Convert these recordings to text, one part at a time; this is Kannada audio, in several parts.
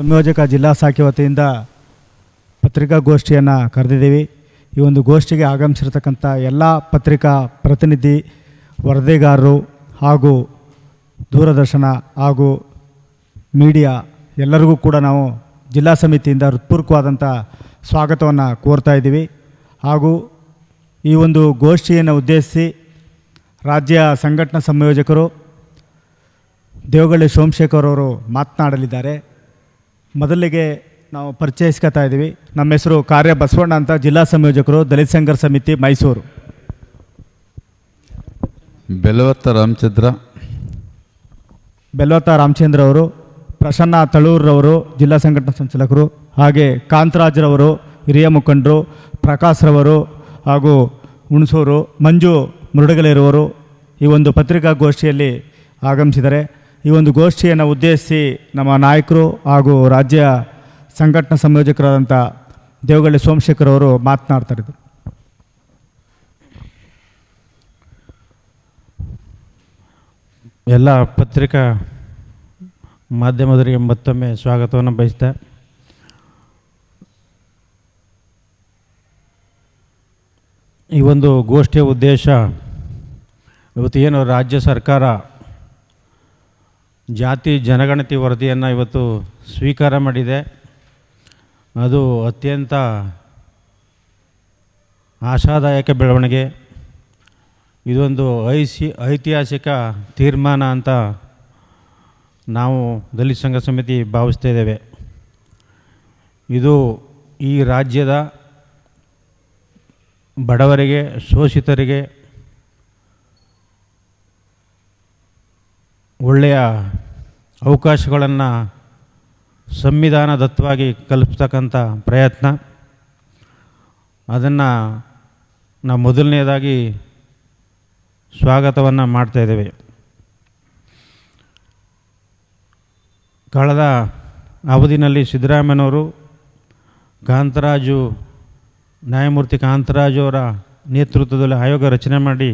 ಸಂಯೋಜಕ ಜಿಲ್ಲಾ ಶಾಖೆ ವತಿಯಿಂದ ಪತ್ರಿಕಾಗೋಷ್ಠಿಯನ್ನು ಕರೆದಿದ್ದೀವಿ. ಈ ಒಂದು ಗೋಷ್ಠಿಗೆ ಆಗಮಿಸಿರ್ತಕ್ಕಂಥ ಎಲ್ಲ ಪತ್ರಿಕಾ ಪ್ರತಿನಿಧಿ, ವರದಿಗಾರರು ಹಾಗೂ ದೂರದರ್ಶನ ಹಾಗೂ ಮೀಡಿಯಾ ಎಲ್ಲರಿಗೂ ಕೂಡ ನಾವು ಜಿಲ್ಲಾ ಸಮಿತಿಯಿಂದ ಹೃತ್ಪೂರ್ವಕವಾದಂಥ ಸ್ವಾಗತವನ್ನು ಕೋರ್ತಾ ಇದ್ದೀವಿ. ಹಾಗೂ ಈ ಒಂದು ಗೋಷ್ಠಿಯನ್ನು ಉದ್ದೇಶಿಸಿ ರಾಜ್ಯ ಸಂಘಟನಾ ಸಂಯೋಜಕರು ದೇವಗಳ್ಳಿ ಸೋಮಶೇಖರ್ ಅವರು ಮಾತನಾಡಲಿದ್ದಾರೆ. ಮೊದಲಿಗೆ ನಾವು ಪರಿಚಯಿಸ್ಕೊತಾ ಇದ್ದೀವಿ. ನಮ್ಮ ಹೆಸರು ಕಾರ್ಯ ಬಸವಣ್ಣ ಅಂತ ಜಿಲ್ಲಾ ಸಂಯೋಜಕರು ದಲಿತ ಸಂಘರ್ಷ ಸಮಿತಿ ಮೈಸೂರು. ಬೆಲವತ್ತ ರಾಮಚಂದ್ರ. ಬೆಲವತ್ತ ರಾಮಚಂದ್ರ ಅವರು ಪ್ರಸನ್ನ ತಳೂರ್ರವರು ಜಿಲ್ಲಾ ಸಂಘಟನಾ ಸಂಚಾಲಕರು ಹಾಗೆ ಕಾಂತರಾಜ್ರವರು ಹಿರಿಯ ಮುಖಂಡರು ಪ್ರಕಾಶ್ರವರು ಹಾಗೂ ಹುಣಸೂರು ಮಂಜು ಮುರುಡಗಲಿರುವರು ಈ ಒಂದು ಪತ್ರಿಕಾಗೋಷ್ಠಿಯಲ್ಲಿ ಆಗಮಿಸಿದ್ದಾರೆ. ಈ ಒಂದು ಗೋಷ್ಠಿಯನ್ನು ಉದ್ದೇಶಿಸಿ ನಮ್ಮ ನಾಯಕರು ಹಾಗೂ ರಾಜ್ಯ ಸಂಘಟನಾ ಸಂಯೋಜಕರಾದಂಥ ದೇವಗಳ್ಳಿ ಸೋಮಶೇಖರ್ ಅವರು ಮಾತನಾಡ್ತಾರೆ ಎಲ್ಲ ಪತ್ರಿಕಾ ಮಾಧ್ಯಮದವರಿಗೆ ಮತ್ತೊಮ್ಮೆ ಸ್ವಾಗತವನ್ನು ಬಯಸ್ತಾ ಈ ಒಂದು ಗೋಷ್ಠಿಯ ಉದ್ದೇಶ ಇವತ್ತು ಏನು ರಾಜ್ಯ ಸರ್ಕಾರ ಜಾತಿ ಜನಗಣತಿ ವರದಿಯನ್ನು ಇವತ್ತು ಸ್ವೀಕಾರ ಮಾಡಿದೆ. ಅದು ಅತ್ಯಂತ ಆಶಾದಾಯಕ ಬೆಳವಣಿಗೆ. ಇದೊಂದು ಐಸಿ, ಐತಿಹಾಸಿಕ ತೀರ್ಮಾನ ಅಂತ ನಾವು ದಲಿತ ಸಂಘ ಸಮಿತಿ ಭಾವಿಸ್ತಾ ಇದ್ದೇವೆ. ಇದು ಈ ರಾಜ್ಯದ ಬಡವರಿಗೆ, ಶೋಷಿತರಿಗೆ ಒಳ್ಳೆಯ ಅವಕಾಶಗಳನ್ನು ಸಂವಿಧಾನದತ್ತವಾಗಿ ಕಲ್ಪಿಸ್ತಕ್ಕಂಥ ಪ್ರಯತ್ನ. ಅದನ್ನು ನಾವು ಮೊದಲನೇದಾಗಿ ಸ್ವಾಗತವನ್ನು ಮಾಡ್ತಾಯಿದ್ದೇವೆ ಕಳೆದ ಅವಧಿನಲ್ಲಿ ಸಿದ್ದರಾಮಯ್ಯನವರು ಕಾಂತರಾಜು, ನ್ಯಾಯಮೂರ್ತಿ ಕಾಂತರಾಜು ಅವರ ನೇತೃತ್ವದಲ್ಲಿ ಆಯೋಗ ರಚನೆ ಮಾಡಿ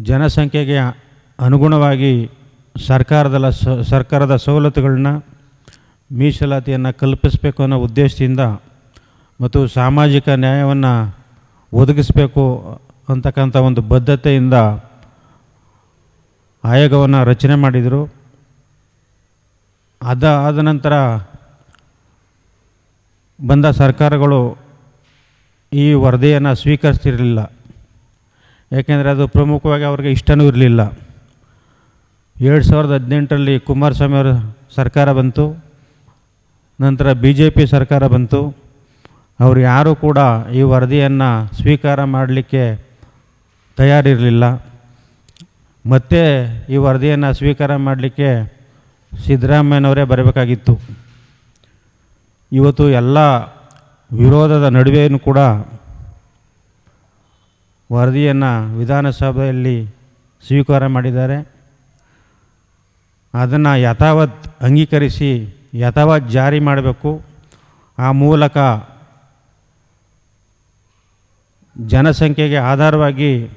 ಜನಸಂಖ್ಯೆಗೆ ಅನುಗುಣವಾಗಿ ಸರ್ಕಾರದ ಸರ್ಕಾರದ ಸವಲತ್ತುಗಳನ್ನ ಮೀಸಲಾತಿಯನ್ನು ಕಲ್ಪಿಸಬೇಕು ಅನ್ನೋ ಉದ್ದೇಶದಿಂದ ಮತ್ತು ಸಾಮಾಜಿಕ ನ್ಯಾಯವನ್ನು ಒದಗಿಸಬೇಕು ಅಂತಕ್ಕಂಥ ಒಂದು ಬದ್ಧತೆಯಿಂದ ಆಯೋಗವನ್ನು ರಚನೆ ಮಾಡಿದರು. ಅದ, ಆದ ನಂತರ ಬಂದ ಸರ್ಕಾರಗಳು ಈ ವರದಿಯನ್ನು ಸ್ವೀಕರಿಸ್ತಿರಲಿಲ್ಲ. ಏಕೆಂದರೆ ಅದು ಪ್ರಮುಖವಾಗಿ ಅವ್ರಿಗೆ ಇಷ್ಟನೂ ಇರಲಿಲ್ಲ. ಎರಡು ಸಾವಿರದ ಹದಿನೆಂಟರಲ್ಲಿ ಕುಮಾರಸ್ವಾಮಿ ಅವರ ಸರ್ಕಾರ ಬಂತು, ನಂತರ ಬಿ ಜೆ ಪಿ ಸರ್ಕಾರ ಬಂತು. ಅವರು ಯಾರೂ ಕೂಡ ಈ ವರದಿಯನ್ನು ಸ್ವೀಕಾರ ಮಾಡಲಿಕ್ಕೆ ತಯಾರಿರಲಿಲ್ಲ. ಮತ್ತೆ ಈ ವರದಿಯನ್ನು ಸ್ವೀಕಾರ ಮಾಡಲಿಕ್ಕೆ ಸಿದ್ದರಾಮಯ್ಯನವರೇ ಬರಬೇಕಾಗಿತ್ತು. ಇವತ್ತು ಎಲ್ಲ ವಿರೋಧದ ನಡುವೆಯೂ ಕೂಡ ವರದಿಯನ್ನು ವಿಧಾನಸಭೆಯಲ್ಲಿ ಸ್ವೀಕಾರ ಮಾಡಿದ್ದಾರೆ. ಅದನ್ನು ಯಥಾವತ್ ಅಂಗೀಕರಿಸಿ, ಯಥಾವತ್ ಜಾರಿ ಮಾಡಬೇಕು. ಆ ಮೂಲಕ ಜನಸಂಖ್ಯೆಗೆ ಆಧಾರವಾಗಿ,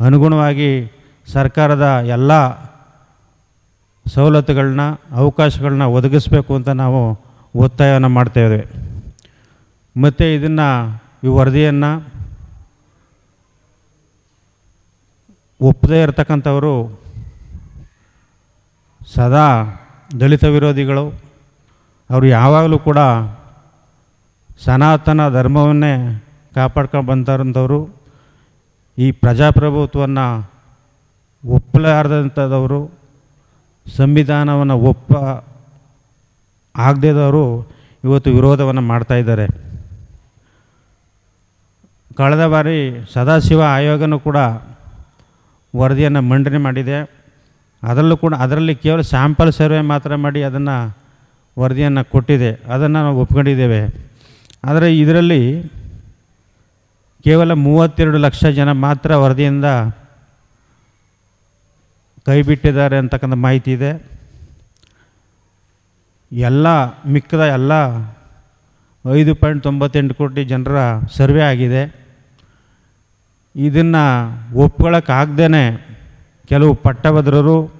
ಅನುಗುಣವಾಗಿ ಸರ್ಕಾರದ ಎಲ್ಲ ಸವಲತ್ತುಗಳನ್ನ ಅವಕಾಶಗಳನ್ನ ಒದಗಿಸಬೇಕು ಅಂತ ನಾವು ಒತ್ತಾಯವನ್ನು ಮಾಡ್ತೇವೆ ಮತ್ತು ಇದನ್ನು, ಈ ವರದಿಯನ್ನು ಒಪ್ಪದೇ ಇರತಕ್ಕಂಥವರು ಸದಾ ದಲಿತ ವಿರೋಧಿಗಳು, ಅವರು ಯಾವಾಗಲೂ ಕೂಡ ಸನಾತನ ಧರ್ಮವನ್ನೇ ಕಾಪಾಡ್ಕೊಂಡು ಬಂತಾರಂಥವ್ರು. ಈ ಪ್ರಜಾಪ್ರಭುತ್ವವನ್ನು ಒಪ್ಪಲಾರ್ದಂಥದವರು, ಸಂವಿಧಾನವನ್ನು ಒಪ್ಪ ಆಗದೇದವರು ಇವತ್ತು ವಿರೋಧವನ್ನು ಮಾಡ್ತಾಯಿದ್ದಾರೆ ಕಳೆದ ಬಾರಿ ಸದಾಶಿವ ಆಯೋಗನೂ ಕೂಡ ವರದಿಯನ್ನು ಮಂಡನೆ ಮಾಡಿದೆ. ಅದರಲ್ಲೂ ಕೂಡ ಅದರಲ್ಲಿ ಕೇವಲ ಸ್ಯಾಂಪಲ್ ಸರ್ವೆ ಮಾತ್ರ ಮಾಡಿ ಅದನ್ನು ವರದಿಯನ್ನು ಕೊಟ್ಟಿದೆ. ಅದನ್ನು ನಾವು ಒಪ್ಕೊಂಡಿದ್ದೇವೆ. ಆದರೆ ಇದರಲ್ಲಿ ಕೇವಲ ಮೂವತ್ತೆರಡು ಲಕ್ಷ ಜನ ಮಾತ್ರ ವರದಿಯಿಂದ ಕೈಬಿಟ್ಟಿದ್ದಾರೆ ಅಂತಕ್ಕಂಥ ಮಾಹಿತಿ ಇದೆ. ಎಲ್ಲ ಮಿಕ್ಕದ ಎಲ್ಲ ಐದು ಪಾಯಿಂಟ್ ತೊಂಬತ್ತೆಂಟು ಕೋಟಿ ಜನರ ಸರ್ವೆ ಆಗಿದೆ. ಇದನ್ನು ಒಪ್ಕೊಳ್ಳೋಕ್ಕಾಗ್ದೇ ಕೆಲವು ಪಟ್ಟಭದ್ರರು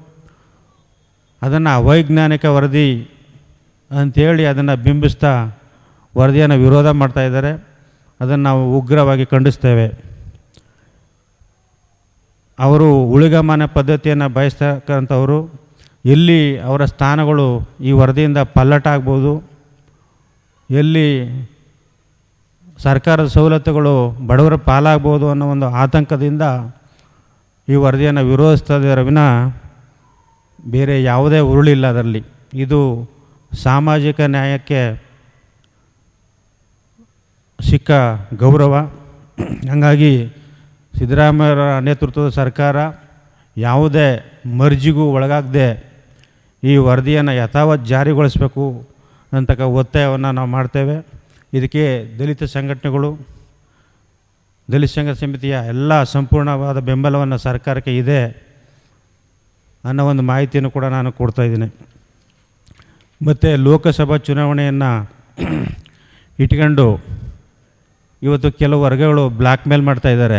ಅದನ್ನು ಅವೈಜ್ಞಾನಿಕ ವರದಿ ಅಂಥೇಳಿ ಅದನ್ನು ಬಿಂಬಿಸ್ತಾ ವರದಿಯನ್ನು ವಿರೋಧ ಮಾಡ್ತಾ ಇದ್ದಾರೆ. ಅದನ್ನು ನಾವು ಉಗ್ರವಾಗಿ ಖಂಡಿಸ್ತೇವೆ. ಅವರು ಉಳಿಗಮಾನ ಪದ್ಧತಿಯನ್ನು ಬಯಸ್ತಕ್ಕಂಥವರು, ಎಲ್ಲಿ ಅವರ ಸ್ಥಾನಗಳು ಈ ವರದಿಯಿಂದ ಪಲ್ಲಟ ಆಗ್ಬೋದು, ಎಲ್ಲಿ ಸರ್ಕಾರದ ಸವಲತ್ತುಗಳು ಬಡವರ ಪಾಲಾಗ್ಬೋದು ಅನ್ನೋ ಒಂದು ಆತಂಕದಿಂದ ಈ ವರದಿಯನ್ನು ವಿರೋಧಿಸ್ತಾ ಇದ್ದಾರೆ. ವಿನ ಬೇರೆ ಯಾವುದೇ ಉರುಳಿಲ್ಲ ಅದರಲ್ಲಿ. ಇದು ಸಾಮಾಜಿಕ ನ್ಯಾಯಕ್ಕೆ ಸಿಕ್ಕ ಗೌರವ. ಹಾಗಾಗಿ ಸಿದ್ದರಾಮಯ್ಯರ ನೇತೃತ್ವದ ಸರ್ಕಾರ ಯಾವುದೇ ಮರ್ಜಿಗೂ ಒಳಗಾಗದೆ ಈ ವರದಿಯನ್ನು ಯಥಾವತ್ ಜಾರಿಗೊಳಿಸಬೇಕು ಅಂತಕ್ಕ ಒತ್ತಾಯವನ್ನು ನಾವು ಮಾಡ್ತೇವೆ. ಇದಕ್ಕೆ ದಲಿತ ಸಂಘಟನೆಗಳು, ದಲಿತ ಸಂಘ ಸಮಿತಿಯ ಎಲ್ಲ ಸಂಪೂರ್ಣವಾದ ಬೆಂಬಲವನ್ನು ಸರ್ಕಾರಕ್ಕೆ ಇದೆ. ಅನ್ನೋ ಒಂದು ಮಾಹಿತಿಯನ್ನು ಕೂಡ ನಾನು ಕೊಡ್ತಾ ಇದ್ದೀನಿ. ಮತ್ತು ಲೋಕಸಭಾ ಚುನಾವಣೆಯನ್ನು ಇಟ್ಕೊಂಡು ಇವತ್ತು ಕೆಲವು ವರ್ಗಗಳು ಬ್ಲ್ಯಾಕ್ ಮೇಲ್ ಮಾಡ್ತಾ ಇದ್ದಾರೆ.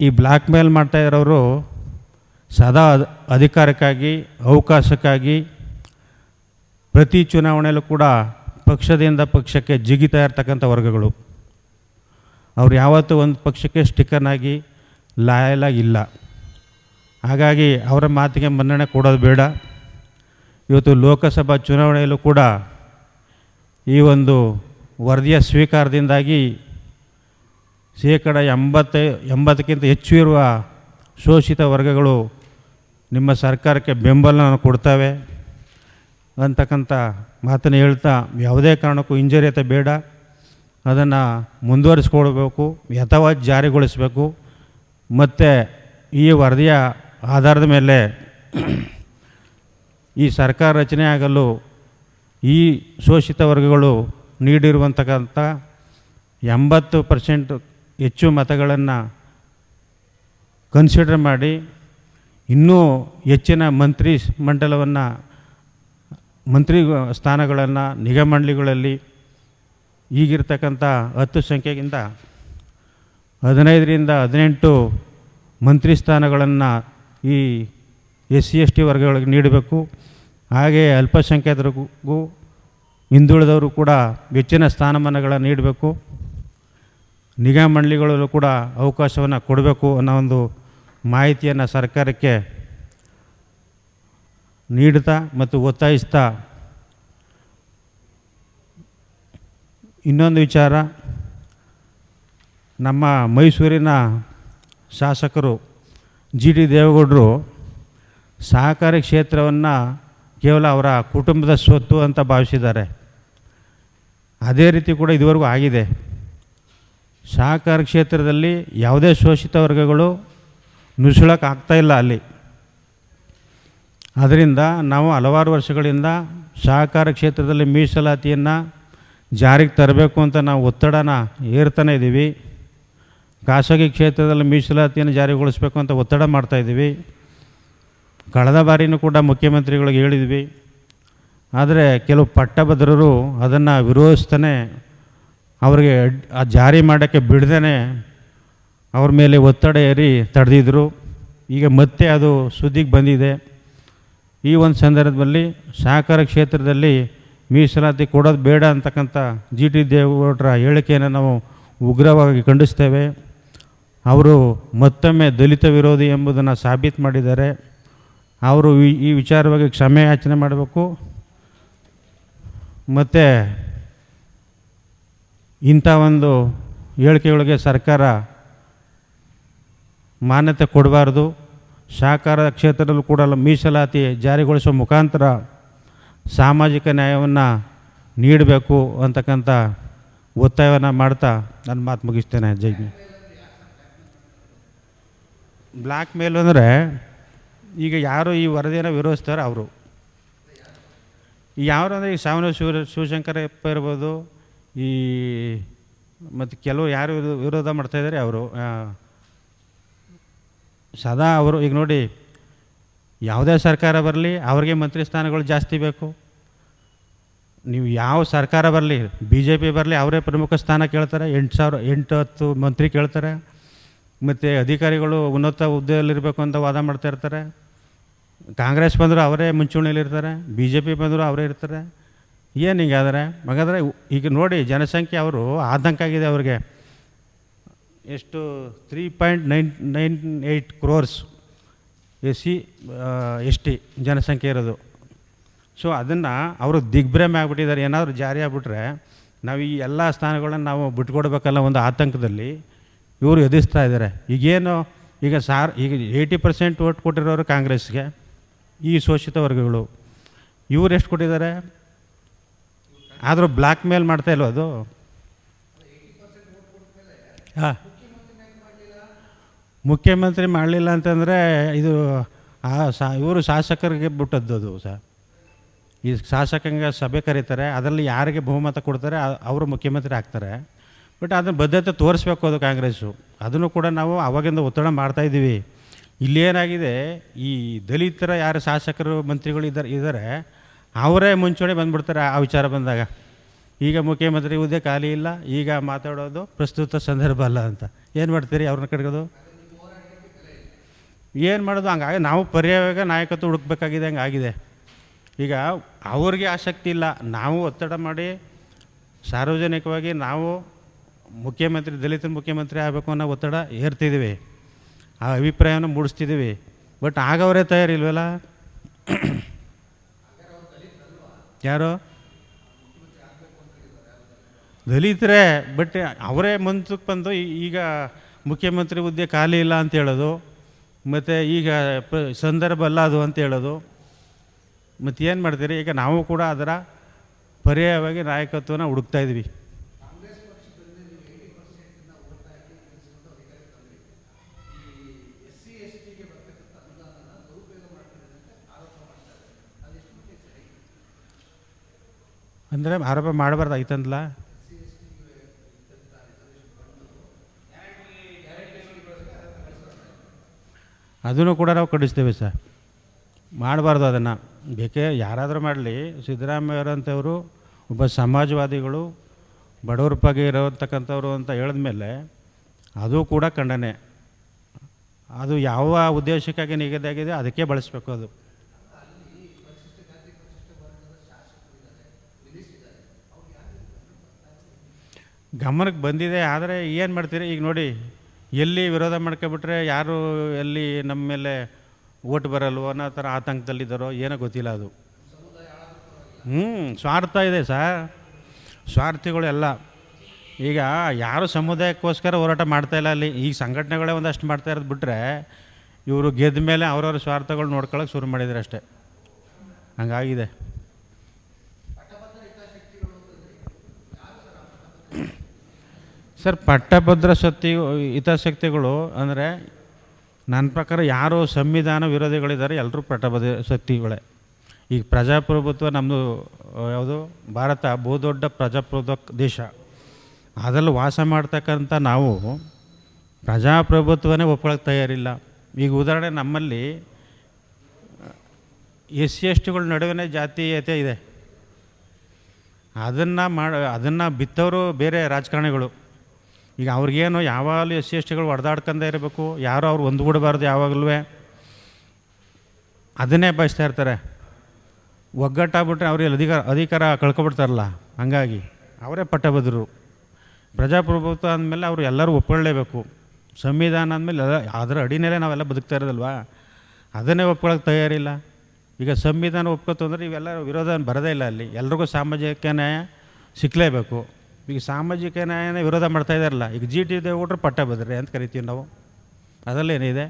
ಈ ಬ್ಲ್ಯಾಕ್ ಮೇಲ್ ಮಾಡ್ತಾ ಇರೋರು ಸದಾ ಅಧಿಕಾರಕ್ಕಾಗಿ, ಅವಕಾಶಕ್ಕಾಗಿ ಪ್ರತಿ ಚುನಾವಣೆಯಲ್ಲೂ ಕೂಡ ಪಕ್ಷದಿಂದ ಪಕ್ಷಕ್ಕೆ ಜಿಗಿತಾ ಇರ್ತಕ್ಕಂಥ ವರ್ಗಗಳು. ಅವ್ರು ಯಾವತ್ತೂ ಒಂದು ಪಕ್ಷಕ್ಕೆ ಸ್ಟಿಕ್ಕರ್ನಾಗಿ ಲಾಯಲಾಗಿ ಇಲ್ಲ ಹಾಗಾಗಿ ಅವರ ಮಾತಿಗೆ ಮನ್ನಣೆ ಕೊಡೋದು ಬೇಡ. ಇವತ್ತು ಲೋಕಸಭಾ ಚುನಾವಣೆಯಲ್ಲೂ ಕೂಡ ಈ ಒಂದು ವರದಿಯ ಸ್ವೀಕಾರದಿಂದಾಗಿ ಶೇಕಡ ಎಂಬತ್ತ, ಎಂಬತ್ತಕ್ಕಿಂತ ಹೆಚ್ಚು ಇರುವ ಶೋಷಿತ ವರ್ಗಗಳು ನಿಮ್ಮ ಸರ್ಕಾರಕ್ಕೆ ಬೆಂಬಲನ ಕೊಡ್ತವೆ ಅಂತಕ್ಕಂಥ ಮಾತನ್ನು ಹೇಳ್ತಾ ಯಾವುದೇ ಕಾರಣಕ್ಕೂ ಹಿಂಜರಿಯತೆ ಬೇಡ. ಅದನ್ನು ಮುಂದುವರಿಸ್ಕೊಳ್ಬೇಕು, ಯಥಾವತ್ ಜಾರಿಗೊಳಿಸಬೇಕು. ಮತ್ತು ಈ ವರದಿಯ ಆಧಾರದ ಮೇಲೆ ಈ ಸರ್ಕಾರ ರಚನೆ ಆಗಲು ಈ ಶೋಷಿತ ವರ್ಗಗಳು ನೀಡಿರುವಂತಕ್ಕಂಥ ಎಂಬತ್ತು ಪರ್ಸೆಂಟ್ ಹೆಚ್ಚು ಮತಗಳನ್ನು ಕನ್ಸಿಡರ್ ಮಾಡಿ ಇನ್ನೂ ಹೆಚ್ಚಿನ ಮಂತ್ರಿ ಮಂಡಲವನ್ನು, ಮಂತ್ರಿ ಸ್ಥಾನಗಳನ್ನು, ನಿಗಮ ಮಂಡಳಿಗಳಲ್ಲಿ ಈಗಿರ್ತಕ್ಕಂಥ ಹತ್ತು ಸಂಖ್ಯೆಗಿಂತ ಹದಿನೈದರಿಂದ ಹದಿನೆಂಟು ಮಂತ್ರಿ ಸ್ಥಾನಗಳನ್ನು ಈ ಎಸ್ ಸಿ ಎಸ್ ಟಿ ವರ್ಗಗಳಿಗೆ ನೀಡಬೇಕು. ಹಾಗೆ ಅಲ್ಪಸಂಖ್ಯಾತರಿಗೂ ಹಿಂದುಳಿದವರು ಕೂಡ ಹೆಚ್ಚಿನ ಸ್ಥಾನಮಾನಗಳನ್ನು ನೀಡಬೇಕು. ನಿಗಮ ಮಂಡಳಿಗಳಲ್ಲೂ ಕೂಡ ಅವಕಾಶವನ್ನು ಕೊಡಬೇಕು ಅನ್ನೋ ಒಂದು ಮಾಹಿತಿಯನ್ನು ಸರ್ಕಾರಕ್ಕೆ ನೀಡ್ತಾ ಮತ್ತು ಒತ್ತಾಯಿಸ್ತಾ ಇನ್ನೊಂದು ವಿಚಾರ ನಮ್ಮ ಮೈಸೂರಿನ ಶಾಸಕರು ಜಿ ಡಿ ದೇವೇಗೌಡರು ಸಹಕಾರಿ ಕ್ಷೇತ್ರವನ್ನು ಕೇವಲ ಅವರ ಕುಟುಂಬದ ಸ್ವತ್ತು ಅಂತ ಭಾವಿಸಿದ್ದಾರೆ. ಅದೇ ರೀತಿ ಕೂಡ ಇದುವರೆಗೂ ಆಗಿದೆ. ಸಹಕಾರ ಕ್ಷೇತ್ರದಲ್ಲಿ ಯಾವುದೇ ಶೋಷಿತ ವರ್ಗಗಳು ನುಸುಳಕ್ಕೆ ಆಗ್ತಾಯಿಲ್ಲ ಅಲ್ಲಿ. ಅದರಿಂದ ನಾವು ಹಲವಾರು ವರ್ಷಗಳಿಂದ ಸಹಕಾರ ಕ್ಷೇತ್ರದಲ್ಲಿ ಮೀಸಲಾತಿಯನ್ನು ಜಾರಿಗೆ ತರಬೇಕು ಅಂತ ನಾವು ಒತ್ತಡನ ಏರ್ತಾನೆ ಇದ್ದೀವಿ ಖಾಸಗಿ ಕ್ಷೇತ್ರದಲ್ಲಿ ಮೀಸಲಾತಿಯನ್ನು ಜಾರಿಗೊಳಿಸಬೇಕು ಅಂತ ಒತ್ತಡ ಮಾಡ್ತಾಯಿದ್ದೀವಿ ಕಳೆದ ಬಾರಿನೂ ಕೂಡ ಮುಖ್ಯಮಂತ್ರಿಗಳಿಗೆ ಹೇಳಿದ್ವಿ. ಆದರೆ ಕೆಲವು ಪಟ್ಟಭದ್ರರು ಅದನ್ನು ವಿರೋಧಿಸ್ತಾನೆ ಅವರಿಗೆ ಆ ಜಾರಿ ಮಾಡೋಕ್ಕೆ ಬಿಡದೇ ಅವ್ರ ಮೇಲೆ ಒತ್ತಡ ಏರಿ ತಡೆದಿದ್ರು. ಈಗ ಮತ್ತೆ ಅದು ಸುದ್ದಿಗೆ ಬಂದಿದೆ. ಈ ಒಂದು ಸಂದರ್ಭದಲ್ಲಿ ಸಹಕಾರ ಕ್ಷೇತ್ರದಲ್ಲಿ ಮೀಸಲಾತಿ ಕೊಡೋದು ಬೇಡ ಅಂತಕ್ಕಂಥ ಜಿ ಟಿ ದೇವೇಗೌಡರ ಹೇಳಿಕೆಯನ್ನು ನಾವು ಉಗ್ರವಾಗಿ ಖಂಡಿಸ್ತೇವೆ. ಅವರು ಮತ್ತೊಮ್ಮೆ ದಲಿತ ವಿರೋಧಿ ಎಂಬುದನ್ನು ಸಾಬೀತು ಮಾಡಿದ್ದಾರೆ. ಅವರು ಈ- ವಿಚಾರವಾಗಿ ಕ್ಷಮೆ ಯಾಚನೆ ಮಾಡಬೇಕು. ಮತ್ತು ಇಂಥ ಒಂದು ಹೇಳಿಕೆಗಳಿಗೆ ಸರ್ಕಾರ ಮಾನ್ಯತೆ ಕೊಡಬಾರ್ದು. ಸಹಕಾರ ಕ್ಷೇತ್ರದಲ್ಲೂ ಕೂಡ ಮೀಸಲಾತಿ ಜಾರಿಗೊಳಿಸುವ ಮುಖಾಂತರ ಸಾಮಾಜಿಕ ನ್ಯಾಯವನ್ನು ನೀಡಬೇಕು ಅಂತಕ್ಕಂಥ ಒತ್ತಾಯವನ್ನು ಮಾಡ್ತಾ ನನ್ನ ಮಾತು ಮುಗಿಸ್ತೇನೆ. ಜೈ. ಬ್ಲ್ಯಾಕ್ ಮೇಲ್ ಅಂದರೆ ಈಗ ಯಾರು ಈ ವರದಿಯನ್ನು ವಿರೋಧಿಸ್ತಾರೋ ಅವರು. ಯಾರು ಅಂದರೆ ಈ ಶಾವನ ಶಿವ ಶಿವಶಂಕರಪ್ಪ ಇರ್ಬೋದು, ಈ ಮತ್ತು ಕೆಲವು ಯಾರು ವಿರೋ- ವಿರೋಧ ಮಾಡ್ತಾಯಿದ್ದಾರೆ ಅವರು. ಸದಾ ಅವರು, ಈಗ ನೋಡಿ, ಯಾವುದೇ ಸರ್ಕಾರ ಬರಲಿ, ಅವ್ರಿಗೆ ಮಂತ್ರಿ ಸ್ಥಾನಗಳು ಜಾಸ್ತಿ ಬೇಕು. ನೀವು ಯಾವ ಸರ್ಕಾರ ಬರಲಿ ಬಿ ಜೆ ಪಿ ಬರಲಿ, ಅವರೇ ಪ್ರಮುಖ ಸ್ಥಾನ ಕೇಳ್ತಾರೆ. ಎಂಟು ಸಾವಿರ, ಎಂಟು ಹತ್ತು ಮಂತ್ರಿ ಕೇಳ್ತಾರೆ. ಮತ್ತು ಅಧಿಕಾರಿಗಳು ಉನ್ನತ ಹುದ್ದೆಯಲ್ಲಿರಬೇಕು ಅಂತ ವಾದ ಮಾಡ್ತಾ ಇರ್ತಾರೆ. ಕಾಂಗ್ರೆಸ್ ಬಂದರೂ ಅವರೇ ಮುಂಚೂಣಿಯಲ್ಲಿರ್ತಾರೆ ಬಿ ಜೆ ಪಿ ಬಂದರೂ ಅವರೇ ಇರ್ತಾರೆ. ಏನು ಹಿಂಗಾದರೆ ಹಾಗಾದರೆ ಈಗ ನೋಡಿ ಜನಸಂಖ್ಯೆ ಅವರು ಆತಂಕ ಆಗಿದೆ ಅವ್ರಿಗೆ. ಎಷ್ಟು three point nine nine eight crores A C S T ಜನಸಂಖ್ಯೆ ಇರೋದು. ಸೊ ಅದನ್ನು ಅವರು ದಿಗ್ಭ್ರಮೆ ಆಗಿಬಿಟ್ಟಿದ್ದಾರೆ. ಏನಾದರೂ ಜಾರಿ ಆಗಿಬಿಟ್ರೆ ನಾವು ಈ ಎಲ್ಲ ಸ್ಥಾನಗಳನ್ನು ನಾವು ಬಿಟ್ಕೊಡ್ಬೇಕಲ್ಲ ಒಂದು ಆತಂಕದಲ್ಲಿ. ಇವರು ಎದುರಿಸ್ತಾ ಇದ್ದಾರೆ. ಈಗೇನು ಈಗ ಸಾರ್ ಈಗ ಏಯ್ಟಿ ಪರ್ಸೆಂಟ್ ಓಟ್ ಕೊಟ್ಟಿರೋರು ಕಾಂಗ್ರೆಸ್ಗೆ, ಈ ಶೋಷಿತ ವರ್ಗಗಳು. ಇವ್ರು ಎಷ್ಟು ಕೊಟ್ಟಿದ್ದಾರೆ? ಆದರೂ ಬ್ಲ್ಯಾಕ್ ಮೇಲ್ ಮಾಡ್ತಾ ಇಲ್ವ ಅದು? ಹಾಂ. ಮುಖ್ಯಮಂತ್ರಿ ಮಾಡಲಿಲ್ಲ ಅಂತಂದರೆ ಇದು ಆ ಸಾ ಇವರು ಶಾಸಕರಿಗೆ ಬಿಟ್ಟದ್ದು ಅದು ಸರ್ ಈ ಶಾಸಕಾಂಗ ಸಭೆ ಕರೀತಾರೆ, ಅದರಲ್ಲಿ ಯಾರಿಗೆ ಬಹುಮತ ಕೊಡ್ತಾರೆ ಅವರು ಮುಖ್ಯಮಂತ್ರಿ ಆಗ್ತಾರೆ. ಬಟ್ ಅದನ್ನು ಬದ್ಧತೆ ತೋರಿಸ್ಬೇಕು ಅದು ಕಾಂಗ್ರೆಸ್ಸು. ಅದನ್ನು ಕೂಡ ನಾವು ಅವಾಗಿಂದ ಒತ್ತಡ ಮಾಡ್ತಾ ಇದ್ದೀವಿ. ಇಲ್ಲೇನಾಗಿದೆ ಈ ದಲಿತರ ಯಾರು ಶಾಸಕರು, ಮಂತ್ರಿಗಳು ಇದ್ದಾರೆ ಇದ್ದಾರೆ, ಅವರೇ ಮುಂಚೂಣಿ ಬಂದ್ಬಿಡ್ತಾರೆ ಆ ವಿಚಾರ ಬಂದಾಗ. ಈಗ ಮುಖ್ಯಮಂತ್ರಿ ಹುದ್ದೆ ಖಾಲಿ ಇಲ್ಲ, ಈಗ ಮಾತಾಡೋದು ಪ್ರಸ್ತುತ ಸಂದರ್ಭ ಅಲ್ಲ ಅಂತ. ಏನು ಮಾಡ್ತೀರಿ ಅವ್ರನ್ನ ಕಡ್ಗೋದು ಏನು ಮಾಡೋದು? ಹಂಗಾಗಿ ನಾವು ಪರ್ಯಾಯ ನಾಯಕತ್ವ ಹುಡುಕ್ಬೇಕಾಗಿದೆ, ಹಂಗಾಗಿದೆ. ಈಗ ಅವ್ರಿಗೆ ಆಸಕ್ತಿ ಇಲ್ಲ, ನಾವು ಒತ್ತಡ ಮಾಡಿ ಸಾರ್ವಜನಿಕವಾಗಿ ನಾವು ಮುಖ್ಯಮಂತ್ರಿ ದಲಿತ ಮುಖ್ಯಮಂತ್ರಿ ಆಗಬೇಕು ಅನ್ನೋ ಒತ್ತಡ ಏರ್ತಿದ್ದೀವಿ ಆ ಅಭಿಪ್ರಾಯವನ್ನು ಮೂಡಿಸ್ತಿದ್ದೀವಿ ಬಟ್ ಆಗವರೇ ತಯಾರಿಲ್ವಲ್ಲ? ಯಾರು? ದಲಿತರೇ, ಬಟ್ ಅವರೇ ಮುಂದಕ್ಕೆ ಬಂದು ಈಗ ಮುಖ್ಯಮಂತ್ರಿ ಹುದ್ದೆ ಖಾಲಿ ಇಲ್ಲ ಅಂತ ಹೇಳೋದು, ಮತ್ತು ಈಗ ಸಂದರ್ಭ ಅಲ್ಲ ಅದು ಅಂತ ಹೇಳೋದು. ಮತ್ತು ಏನು ಮಾಡ್ತೀರಿ? ಈಗ ನಾವು ಕೂಡ ಅದರ ಪರ್ಯಾಯವಾಗಿ ನಾಯಕತ್ವನ ಹುಡುಕ್ತಾ ಇದ್ವಿ. ಅಂದರೆ ಆರೋಪ ಮಾಡಬಾರ್ದು ಆಯ್ತಂದ್ಲ ಅದನ್ನು ಕೂಡ ನಾವು ಕಡಿಸ್ತೇವೆ ಸರ್. ಮಾಡಬಾರ್ದು ಅದನ್ನು. ಬೇಕೇ ಯಾರಾದರೂ ಮಾಡಲಿ. ಸಿದ್ದರಾಮಯ್ಯರಂಥವರು ಒಬ್ಬ ಸಮಾಜವಾದಿಗಳು, ಬಡವ್ರ ಬಗ್ಗೆ ಇರೋತಕ್ಕಂಥವ್ರು ಅಂತ ಹೇಳಿದ್ಮೇಲೆ ಅದು ಕೂಡ ಖಂಡನೆ. ಅದು ಯಾವ ಉದ್ದೇಶಕ್ಕಾಗಿ ನಿಗದಿಯಾಗಿದೆ ಅದಕ್ಕೆ ಬಳಸಬೇಕು ಅದು. ಗಮನಕ್ಕೆ ಬಂದಿದೆ, ಆದರೆ ಏನು ಮಾಡ್ತೀರಿ? ಈಗ ನೋಡಿ, ಎಲ್ಲಿ ವಿರೋಧ ಮಾಡ್ಕೊಬಿಟ್ರೆ ಯಾರು ಎಲ್ಲಿ ನಮ್ಮ ಮೇಲೆ ಓಟ್ ಬರಲ್ವೋ ಅನ್ನೋ ಥರ ಆತಂಕದಲ್ಲಿದ್ದಾರೋ ಏನೋ ಗೊತ್ತಿಲ್ಲ ಅದು. ಹ್ಞೂ ಸ್ವಾರ್ಥ ಇದೆ ಸರ್. ಸ್ವಾರ್ಥಿಗಳು ಎಲ್ಲ. ಈಗ ಯಾರು ಸಮುದಾಯಕ್ಕೋಸ್ಕರ ಹೋರಾಟ ಮಾಡ್ತಾ ಇಲ್ಲ ಅಲ್ಲಿ. ಈಗ ಸಂಘಟನೆಗಳೇ ಒಂದಷ್ಟು ಮಾಡ್ತಾ ಇರೋದು ಬಿಟ್ಟರೆ ಇವರು ಗೆದ್ದ ಮೇಲೆ ಅವ್ರವ್ರ ಸ್ವಾರ್ಥಗಳು ನೋಡ್ಕೊಳ್ಳೋಕೆ ಶುರು ಮಾಡಿದ್ರು ಅಷ್ಟೇ ಹಂಗಾಗಿದೆ. ಸರ್ ಪಟ್ಟಭದ್ರ ಶಕ್ತಿ ಹಿತಾಸಕ್ತಿಗಳು ಅಂದರೆ ನನ್ನ ಪ್ರಕಾರ ಯಾರು ಸಂವಿಧಾನ ವಿರೋಧಿಗಳಿದ್ದಾರೆ ಎಲ್ಲರೂ ಪಟ್ಟಭದ್ರ ಶಕ್ತಿಗಳೇ ಈಗ ಪ್ರಜಾಪ್ರಭುತ್ವ ನಮ್ಮದು ಯಾವುದು? ಭಾರತ ಬಹುದೊಡ್ಡ ಪ್ರಜಾಪ್ರಭುತ್ವ ದೇಶ. ಅದರಲ್ಲಿ ವಾಸ ಮಾಡ್ತಕ್ಕಂಥ ನಾವು ಪ್ರಜಾಪ್ರಭುತ್ವನೇ ಒಪ್ಕೊಳ್ಳೋಕೆ ತಯಾರಿಲ್ಲ. ಈಗ ಉದಾಹರಣೆ ನಮ್ಮಲ್ಲಿ ಎಸ್ ಸಿ ಎಸ್ ಟಿಗಳ ನಡುವೆ ಜಾತೀಯತೆ ಇದೆ. ಅದನ್ನು ಮಾಡ, ಅದನ್ನು ಬಿತ್ತವರು ಬೇರೆ ರಾಜಕಾರಣಿಗಳು. ಈಗ ಅವ್ರಿಗೇನು ಯಾವಾಗಲೂ ಎಸ್ ಸಿ ಎಸ್ ಟಿಗಳು ಹೊಡೆದಾಡ್ಕೊಂಡೇ ಇರಬೇಕು, ಯಾರು ಅವ್ರು ಒಂದುಗೂಡಬಾರ್ದು ಯಾವಾಗಲೂ ಅದನ್ನೇ ಬಯಸ್ತಾ ಇರ್ತಾರೆ. ಒಗ್ಗಟ್ಟಾಗ್ಬಿಟ್ರೆ ಅವ್ರಿಗೆ ಅಧಿಕಾರ ಅಧಿಕಾರ ಕಳ್ಕೊಬಿಡ್ತಾರಲ್ಲ, ಹಂಗಾಗಿ ಅವರೇ ಪಟ್ಟಭದ್ರರು. ಪ್ರಜಾಪ್ರಭುತ್ವ ಅಂದಮೇಲೆ ಅವರು ಎಲ್ಲರೂ ಒಪ್ಕೊಳ್ಳೇಬೇಕು. ಸಂವಿಧಾನ ಅಂದಮೇಲೆ ಅದರ ಅಡಿನಲ್ಲೇ ನಾವೆಲ್ಲ ಬದುಕ್ತಾ ಇರೋದಲ್ವಾ? ಅದನ್ನೇ ಒಪ್ಕೊಳ್ಳೋಕೆ ತಯಾರಿಲ್ಲ. ಈಗ ಸಂವಿಧಾನ ಒಪ್ಕೋತು ಅಂದರೆ ಇವೆಲ್ಲ ವಿರೋಧ ಬರೋದೇ ಇಲ್ಲ ಅಲ್ಲಿ. ಎಲ್ರಿಗೂ ಸಾಮಾಜಿಕ ನ್ಯಾಯ ಸಿಕ್ಕಲೇಬೇಕು ಈಗ ಸಾಮಾಜಿಕ ನ್ಯಾಯನ ವಿರೋಧ ಮಾಡ್ತಾ ಇದ್ದಾರಲ್ಲ ಈಗ ಜಿ ಟಿ ದೇವಗೌಡರು ಪಟ್ಟ ಬದ್ರಿ ಅಂತ ಕರಿತೀವಿ ನಾವು. ಅದರಲ್ಲೇನಿದೆ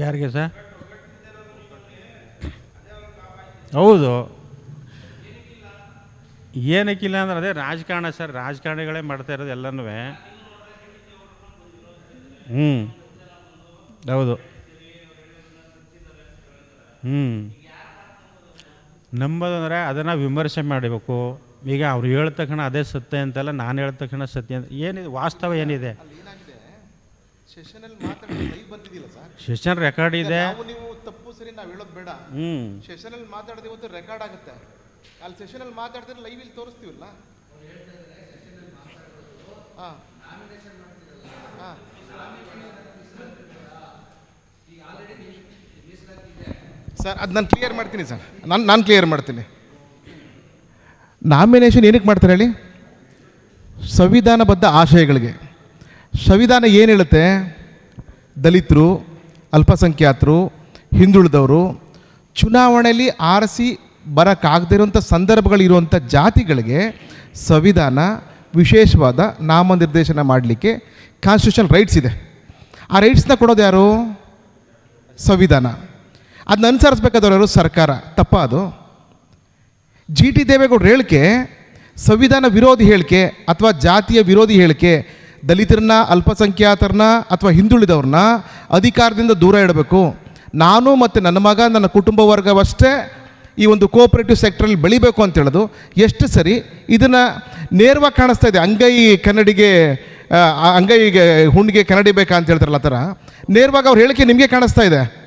ಯಾರಿಗೆ ಸರ್? ಹೌದು. ಏನಕ್ಕಿಲ್ಲ ಅಂದ್ರೆ ಅದೇ ರಾಜಕಾರಣ ಸರ್, ರಾಜಕಾರಣಿಗಳೇ ಮಾಡ್ತಾ ಇರೋದು ಎಲ್ಲನೂ ಹ್ಞೂ ಹೌದು. ಹ್ಞೂ ನಂಬೋದಂದರೆ ಅದನ್ನು ವಿಮರ್ಶೆ ಮಾಡಬೇಕು. ಈಗ ಅವ್ರು ಹೇಳಿದ ತಕ್ಷಣ ಅದೇ ಸತ್ಯ ಅಂತಲ್ಲ ನಾನು ಹೇಳಿದ ತಕ್ಷಣ ಸತ್ಯ ಅಂತ ಏನಿದೆ ವಾಸ್ತವ ಏನಿದೆ? ಸೆಷನ್ ರೆಕಾರ್ಡ್ ಇದೆ. ನೀವು ತಪ್ಪು ಸರಿ ನಾವು ಹೇಳೋದು ಬೇಡ. ಹ್ಞೂ ಸೆಷನಲ್ಲಿ ಮಾತಾಡೋದು ಇವತ್ತು ರೆಕಾರ್ಡ್ ಆಗುತ್ತೆ. ಅಲ್ಲಿ ಸೆಷನಲ್ಲಿ ಮಾತಾಡ್ತಿದ್ರೆ ಲೈವ್ ಇಲ್ಲಿ ತೋರಿಸ್ತೀವಲ್ಲ? ಹಾಂ. ಹಾಂ. ಸರ್, ಅದು ನಾನು ಕ್ಲಿಯರ್ ಮಾಡ್ತೀನಿ ಸರ್. ನಾನು ನಾನು ಕ್ಲಿಯರ್ ಮಾಡ್ತೀನಿ. ನಾಮಿನೇಷನ್ ಏನಕ್ಕೆ ಮಾಡ್ತಾರೆ ಹೇಳಿ? ಸಂವಿಧಾನಬದ್ಧ ಆಶಯಗಳಿಗೆ. ಸಂವಿಧಾನ ಏನು ಹೇಳುತ್ತೆ? ದಲಿತರು, ಅಲ್ಪಸಂಖ್ಯಾತರು, ಹಿಂದುಳಿದವರು, ಚುನಾವಣೆಯಲ್ಲಿ ಆರಿಸಿ ಬರೋಕ್ಕಾಗದೇ ಇರುವಂಥ ಸಂದರ್ಭಗಳಿರುವಂಥ ಜಾತಿಗಳಿಗೆ ಸಂವಿಧಾನ ವಿಶೇಷವಾದ ನಾಮನಿರ್ದೇಶನ ಮಾಡಲಿಕ್ಕೆ ಕಾನ್ಸ್ಟಿಟ್ಯೂಷನ್ ರೈಟ್ಸ್ ಇದೆ. ಆ ರೈಟ್ಸ್ನ ಕೊಡೋದು ಯಾರು? ಸಂವಿಧಾನ. ಅದನ್ನ ಅನುಸರಿಸ್ಬೇಕಾದವರು ಸರ್ಕಾರ. ತಪ್ಪ ಅದು ಜಿ ಟಿ ದೇವೇಗೌಡರು ಹೇಳಿಕೆ, ಸಂವಿಧಾನ ವಿರೋಧಿ ಹೇಳಿಕೆ ಅಥವಾ ಜಾತಿಯ ವಿರೋಧಿ ಹೇಳಿಕೆ, ದಲಿತರನ್ನ, ಅಲ್ಪಸಂಖ್ಯಾತರನ್ನ ಅಥವಾ ಹಿಂದುಳಿದವ್ರನ್ನ ಅಧಿಕಾರದಿಂದ ದೂರ ಇಡಬೇಕು. ನಾನು ಮತ್ತು ನನ್ನ ಮಗ, ನನ್ನ ಕುಟುಂಬ ವರ್ಗವಷ್ಟೇ ಈ ಒಂದು ಕೋಆಪರೇಟಿವ್ ಸೆಕ್ಟ್ರಲ್ಲಿ ಬೆಳಿಬೇಕು ಅಂತ ಹೇಳೋದು. ಎಷ್ಟು ಸರಿ? ಇದನ್ನು ನೇರವಾಗಿ ಕಾಣಿಸ್ತಾ ಇದೆ. ಅಂಗೈ ಕನ್ನಡಿಗೆ ಅಂಗೈಗೆ, ಹುಣ್ಣಿಗೆ ಕನ್ನಡಿ ಬೇಕಾ ಅಂತ ಹೇಳ್ತಾರಲ್ಲ ಆ ಥರ. ನೇರವಾಗಿ ಅವ್ರ ಹೇಳಿಕೆ ನಿಮಗೆ ಕಾಣಿಸ್ತಾ ಇದೆ.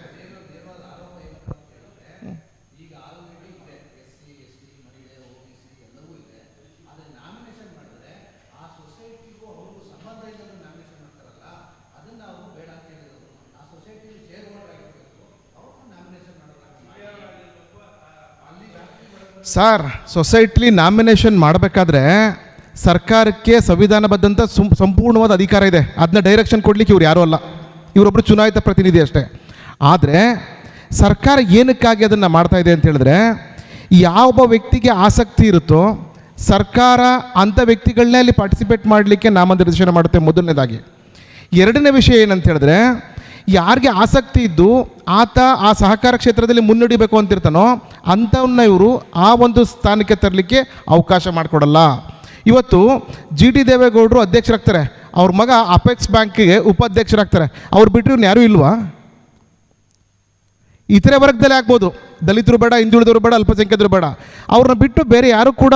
ಸರ್ ಸೊಸೈಟ್ಲಿ ನಾಮಿನೇಷನ್ ಮಾಡಬೇಕಾದ್ರೆ ಸರ್ಕಾರಕ್ಕೆ ಸಂವಿಧಾನಬದ್ಧಂಥ ಸಂಪೂರ್ಣವಾದ ಅಧಿಕಾರ ಇದೆ. ಅದನ್ನ ಡೈರೆಕ್ಷನ್ ಕೊಡಲಿಕ್ಕೆ ಇವ್ರು ಯಾರೂ ಅಲ್ಲ. ಇವರೊಬ್ಬರು ಚುನಾಯಿತ ಪ್ರತಿನಿಧಿ ಅಷ್ಟೇ. ಆದರೆ ಸರ್ಕಾರ ಏನಕ್ಕಾಗಿ ಅದನ್ನು ಮಾಡ್ತಾ ಇದೆ ಅಂತ ಹೇಳಿದ್ರೆ ಯಾವ ವ್ಯಕ್ತಿಗೆ ಆಸಕ್ತಿ ಇರುತ್ತೋ ಸರ್ಕಾರ ಅಂಥ ವ್ಯಕ್ತಿಗಳನ್ನೇ ಅಲ್ಲಿ ಪಾರ್ಟಿಸಿಪೇಟ್ ಮಾಡಲಿಕ್ಕೆ ನಾಮನಿರ್ದೇಶನ ಮಾಡುತ್ತೆ ಮೊದಲನೇದಾಗಿ. ಎರಡನೇ ವಿಷಯ ಏನಂತ ಹೇಳಿದ್ರೆ ಯಾರಿಗೆ ಆಸಕ್ತಿ ಇದ್ದು ಆತ ಆ ಸಹಕಾರ ಕ್ಷೇತ್ರದಲ್ಲಿ ಮುನ್ನಡಿಬೇಕು ಅಂತಿರ್ತಾನೋ ಅಂಥವನ್ನ ಇವರು ಆ ಒಂದು ಸ್ಥಾನಕ್ಕೆ ತರಲಿಕ್ಕೆ ಅವಕಾಶ ಮಾಡಿಕೊಡಲ್ಲ. ಇವತ್ತು ಜಿ ಟಿ ದೇವೇಗೌಡರು ಅಧ್ಯಕ್ಷರಾಗ್ತಾರೆ. ಅವ್ರ ಮಗ ಅಪೆಕ್ಸ್ ಬ್ಯಾಂಕಿಗೆ ಉಪಾಧ್ಯಕ್ಷರಾಗ್ತಾರೆ. ಅವ್ರು ಬಿಟ್ಟರೆ ಇವ್ನು ಯಾರೂ ಇಲ್ವಾ? ಇತರೆ ವರ್ಗದಲ್ಲಿ ಆಗ್ಬೋದು. ದಲಿತರು ಬೇಡ, ಹಿಂದುಳಿದವರು ಬೇಡ, ಅಲ್ಪಸಂಖ್ಯಾತರು ಬೇಡ. ಅವ್ರನ್ನ ಬಿಟ್ಟು ಬೇರೆ ಯಾರು ಕೂಡ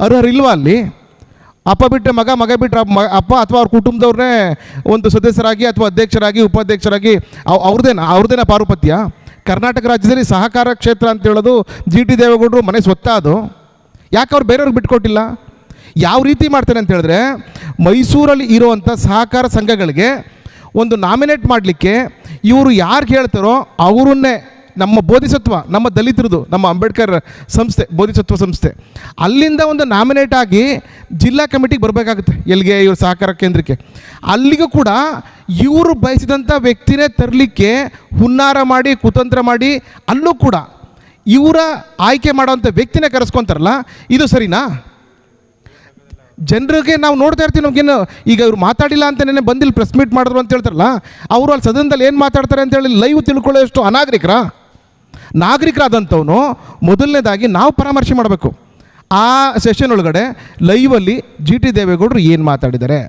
ಅರ್ಹರಿಲ್ವಾ ಅಲ್ಲಿ? ಅಪ್ಪ ಬಿಟ್ಟರೆ ಮಗ ಮಗ ಬಿಟ್ಟರೆ ಅಪ್ಪ ಅಥವಾ ಅವ್ರ ಕುಟುಂಬದವ್ರನ್ನೇ ಒಂದು ಸದಸ್ಯರಾಗಿ ಅಥವಾ ಅಧ್ಯಕ್ಷರಾಗಿ, ಉಪಾಧ್ಯಕ್ಷರಾಗಿ, ಅವ್ ಅವ್ರದ್ದೇನ ಅವ್ರದ್ದೇನ ಪಾರುಪತ್ಯ? ಕರ್ನಾಟಕ ರಾಜ್ಯದಲ್ಲಿ ಸಹಕಾರ ಕ್ಷೇತ್ರ ಅಂತ ಹೇಳೋದು ಜಿ ಟಿ ದೇವೇಗೌಡರು ಮನೆ ಸ್ವತ್ತ ಅದು. ಯಾಕೆ ಅವ್ರು ಬೇರೆಯವ್ರಿಗೆ ಬಿಟ್ಕೊಟ್ಟಿಲ್ಲ? ಯಾವ ರೀತಿ ಮಾಡ್ತಾರೆ ಅಂತ ಹೇಳಿದ್ರೆ, ಮೈಸೂರಲ್ಲಿ ಇರುವಂಥ ಸಹಕಾರ ಸಂಘಗಳಿಗೆ ಒಂದು ನಾಮಿನೇಟ್ ಮಾಡಲಿಕ್ಕೆ ಇವರು ಯಾರು ಹೇಳ್ತಾರೋ ಅವರನ್ನೇ ನಮ್ಮ ಬೋಧಿಸತ್ವ, ನಮ್ಮ ದಲಿತರದು, ನಮ್ಮ ಅಂಬೇಡ್ಕರ್ ಸಂಸ್ಥೆ, ಬೋಧಿಸತ್ವ ಸಂಸ್ಥೆ. ಅಲ್ಲಿಂದ ಒಂದು ನಾಮಿನೇಟ್ ಆಗಿ ಜಿಲ್ಲಾ ಕಮಿಟಿಗೆ ಬರಬೇಕಾಗುತ್ತೆ, ಎಲ್ಲಿಗೆ ಇವ್ರ ಸಹಕಾರ ಕೇಂದ್ರಕ್ಕೆ. ಅಲ್ಲಿಗೂ ಕೂಡ ಇವರು ಬಯಸಿದಂಥ ವ್ಯಕ್ತಿನೇ ತರಲಿಕ್ಕೆ ಹುನ್ನಾರ ಮಾಡಿ, ಕುತಂತ್ರ ಮಾಡಿ, ಅಲ್ಲೂ ಕೂಡ ಇವರ ಆಯ್ಕೆ ಮಾಡೋವಂಥ ವ್ಯಕ್ತಿನೇ ಕರೆಸ್ಕೊತಾರಲ್ಲ, ಇದು ಸರಿನಾ? ಜನರಿಗೆ ನಾವು ನೋಡ್ತಾ ಇರ್ತೀವಿ, ನಮಗೇನು ಈಗ ಇವ್ರು ಮಾತಾಡಿಲ್ಲ ಅಂತ ನೆನೆ ಬಂದಿಲ್ಲಿ ಪ್ರೆಸ್ ಮೀಟ್ ಮಾಡಿದ್ರು ಅಂತ ಹೇಳ್ತಾರಲ್ಲ, ಅವರು ಅಲ್ಲಿ ಸದನದಲ್ಲಿ ಏನು ಮಾತಾಡ್ತಾರೆ ಅಂತ ಹೇಳಿ ಲೈವ್ ತಿಳ್ಕೊಳ್ಳೋಷ್ಟು ಅನಾಗರಿಕರ? ನಾಗರಿಕರಾದಂಥವನು ಮೊದಲನೇದಾಗಿ ನಾವು ಪರಾಮರ್ಶೆ ಮಾಡಬೇಕು. ಆ ಸೆಷನ್ ಒಳಗಡೆ ಲೈವಲ್ಲಿ ಜಿ ಟಿ ದೇವೇಗೌಡರು ಏನು ಮಾತಾಡಿದ್ದಾರೆ?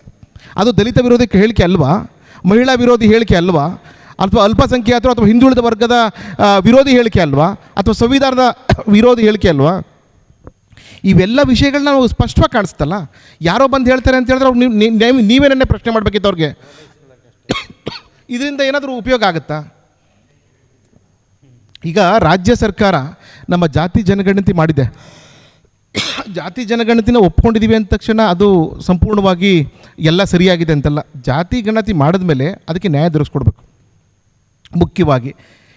ಅದು ದಲಿತ ವಿರೋಧಿ ಹೇಳಿಕೆ ಅಲ್ವಾ? ಮಹಿಳಾ ವಿರೋಧಿ ಹೇಳಿಕೆ ಅಲ್ವಾ? ಅಥವಾ ಅಲ್ಪಸಂಖ್ಯಾತರು ಅಥವಾ ಹಿಂದುಳಿದ ವರ್ಗದ ವಿರೋಧಿ ಹೇಳಿಕೆ ಅಲ್ವಾ? ಅಥವಾ ಸಂವಿಧಾನದ ವಿರೋಧಿ ಹೇಳಿಕೆ ಅಲ್ವಾ? ಇವೆಲ್ಲ ವಿಷಯಗಳನ್ನ ನಾವು ಸ್ಪಷ್ಟವಾಗಿ ಕಾಣಿಸ್ತಲ್ಲ. ಯಾರೋ ಬಂದು ಹೇಳ್ತಾರೆ ಅಂತ ಹೇಳಿದ್ರೆ ಅವ್ರು ನೀವು ನೀವು ಪ್ರಶ್ನೆ ಮಾಡಬೇಕಿತ್ತು ಅವ್ರಿಗೆ? ಇದರಿಂದ ಏನಾದರೂ ಉಪಯೋಗ ಆಗುತ್ತಾ? ಈಗ ರಾಜ್ಯ ಸರ್ಕಾರ ನಮ್ಮ ಜಾತಿ ಜನಗಣತಿ ಮಾಡಿದೆ. ಜಾತಿ ಜನಗಣತಿನ ಒಪ್ಕೊಂಡಿದ್ದೀವಿ ಅಂದ ತಕ್ಷಣ ಅದು ಸಂಪೂರ್ಣವಾಗಿ ಎಲ್ಲ ಸರಿಯಾಗಿದೆ ಅಂತಲ್ಲ. ಜಾತಿ ಗಣತಿ ಮಾಡಿದ ಮೇಲೆ ಅದಕ್ಕೆ ನ್ಯಾಯ ದೊರಕಿಸ್ಕೊಡ್ಬೇಕು. ಮುಖ್ಯವಾಗಿ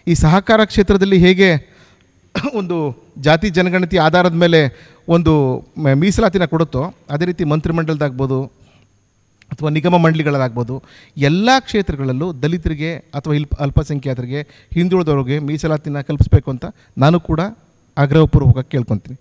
ಈ ಸಹಕಾರ ಕ್ಷೇತ್ರದಲ್ಲಿ ಹೇಗೆ ಒಂದು ಜಾತಿ ಜನಗಣತಿ ಆಧಾರದ ಮೇಲೆ ಒಂದು ಮೀಸಲಾತಿನ ಕೊಡುತ್ತೋ, ಅದೇ ರೀತಿ ಮಂತ್ರಿಮಂಡಲದಾಗ್ಬೋದು ಅಥವಾ ನಿಗಮ ಮಂಡಳಿಗಳಾಗ್ಬೋದು, ಎಲ್ಲ ಕ್ಷೇತ್ರಗಳಲ್ಲೂ ದಲಿತರಿಗೆ ಅಥವಾ ಇಲ್ಪ, ಅಲ್ಪಸಂಖ್ಯಾತರಿಗೆ ಹಿಂದುಳಿದವ್ರಿಗೆ ಮೀಸಲಾತಿನ ಕಲ್ಪಿಸಬೇಕು ಅಂತ ನಾನು ಕೂಡ ಆಗ್ರಹಪೂರ್ವಕ ಕೇಳ್ಕೊತೀನಿ.